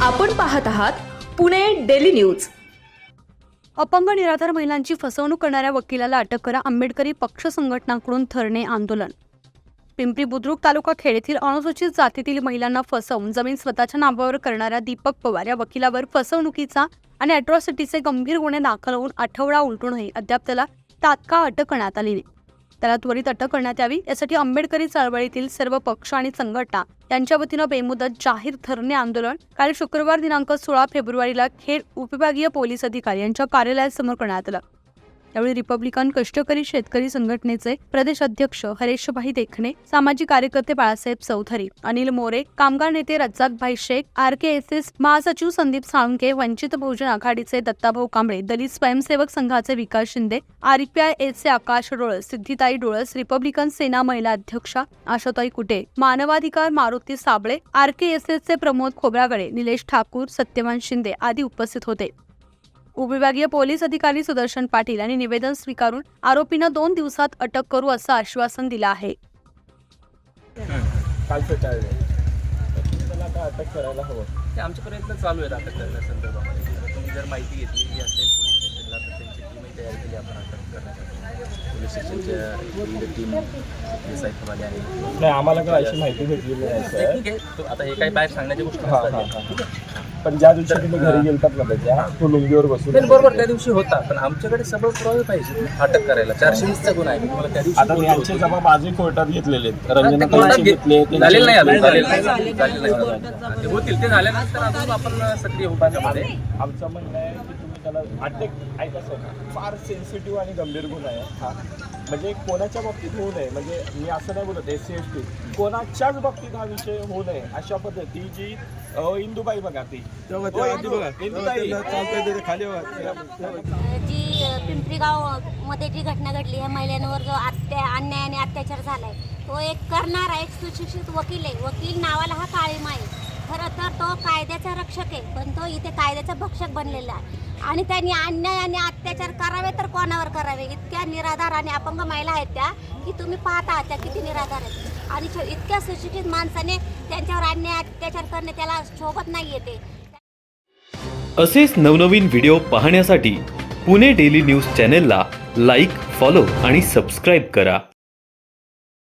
आपण पाहत आहात पुणे डेली न्यूज. अपंग निराधार महिलांची फसवणूक करणाऱ्या वकिलाला अटक करा आंबेडकरी पक्ष संघटनाकडून धरणे आंदोलन. पिंपरी बुद्रुक तालुका खेड येथील अनुसूचित जातीतील महिलांना फसवून जमीन स्वतःच्या नावावर करणाऱ्या दीपक पवार या वकिलावर फसवणुकीचा आणि अॅट्रॉसिटीचे गंभीर गुन्हे दाखल होऊन आठवडा उलटूनही अद्याप त्याला तात्काळ अटक करण्यात आली नाही. त्याला त्वरित अटक करण्यात यावी यासाठी आंबेडकरी चळवळीतील सर्व पक्ष आणि संघटना यांच्या वतीनं बेमुदत जाहीर धरणे आंदोलन काल शुक्रवार दिनांक सोळा फेब्रुवारीला खेड उपविभागीय पोलीस अधिकारी यांच्या कार्यालयासमोर करण्यात आलं. यावेळी रिपब्लिकन कष्टकरी शेतकरी संघटनेचे प्रदेश अध्यक्ष हरेशभाई देखणे सामाजिक कार्यकर्ते बाळासाहेब चौधरी अनिल मोरे कामगार नेते Razzakbhai Shaikh R K S S महासचिव संदीप साळुंके वंचित बहुजन आघाडीचे दत्ताभाऊ कांबळे दलित स्वयंसेवक संघाचे विकास शिंदे आरपीआय एचे आकाश डोळस सिद्धिताई डोळस रिपब्लिकन सेना महिला अध्यक्षा आशाताई कुटे मानवाधिकार Maruti Sabale R K S एसचे प्रमोद खोबरागडे निलेश ठाकूर सत्यवान शिंदे आदी उपस्थित होते. उपविभागीय पोलीस अधिकारी सुदर्शन पाटील यांनी निवेदन स्वीकारून आरोपींना दोन दिवसात अटक करू असं आश्वासन दिलं आहे. कालचं चाललंय तुम्ही त्याला आता अटक करायला हवं. ते आमचे प्रयत्न चालू आहेत अटक करण्यासंदर्भामध्ये जर तुम्ही जर माहिती घेतलेली असेल पोलीस स्टेशनला तर त्यांची टीमही तयार केली आपण अटक करण्यासाठी. पोलीस स्टेशनच्या विविध टीम एस आयमध्ये आहे. नाही आम्हाला काय अशी माहिती भेटलेली नाही आता हे काही बाहेर सांगण्याच्या गोष्टी पण ज्या दिवशी तुम्ही घरी गेलतात ना त्याच्या तो लुंगीवर बसून. नाही, बरोबर त्या दिवशी होता पण आमच्याकडे सबळ पुरावे पाहिजे अटक करायला. चारशे वीसचा गुन्हा आहे मी तुम्हाला त्या दिवशी आता बोललो यांचे होतो. जबाब आजही कोर्टात घेतलेले आहेत. हा, ते रंजना कोर्टात ताईंचे घे- घेतले झालेलं नाही अजून झालेलं नाही झालेलं नाही. ते होतील ते झाल्यानंतर अजून आपण सक्रिय होऊ त्याच्यामध्ये आमचं म्हणणं आहे की तुम्ही त्याला अटक ऐका सर फार सेन्सिटिव्ह आणि गंभीर गुन्हा आहे हा. म्हणजे कोणाच्या बाबतीत होऊ नये म्हणजे मी असं नाही बोलत एस सी एस टी कोणाच्याच बाबतीत हा विषय होऊ नये अशा पद्धती जी अ, इंदुबाई बघा ती. ओ, इंदू- इंदुताई. जी अ, पिंपरी गावमध्ये जी घटना घडली ह्या महिलांवर जो अत्या अन्याय आणि अत्याचार झालाय तो एक करणारा एक सुशिक्षित वकील आहे. वकील नावाला हा काळीमा आहे. खरं तर तो कायद्याचा रक्षक आहे पण तो इथे कायद्याचा भक्षक बनलेला आहे. आणि त्यांनी अन्याय आणि अत्याचार करावे तर कोणावर करावे? इतक्या निराधार आणि अपंग महिला आहेत त्या की तुम्ही पाहता त्या किती निराधार आहेत. आणि इतक्या सुशिक्षित माणसाने त्यांच्यावर अन्याय अत्याचार करणे त्याला शोभत नाही येते असेच नवनवीन व्हिडिओ पाहण्यासाठी पुणे डेली न्यूज चॅनेलला लाईक फॉलो आणि सबस्क्राईब करा.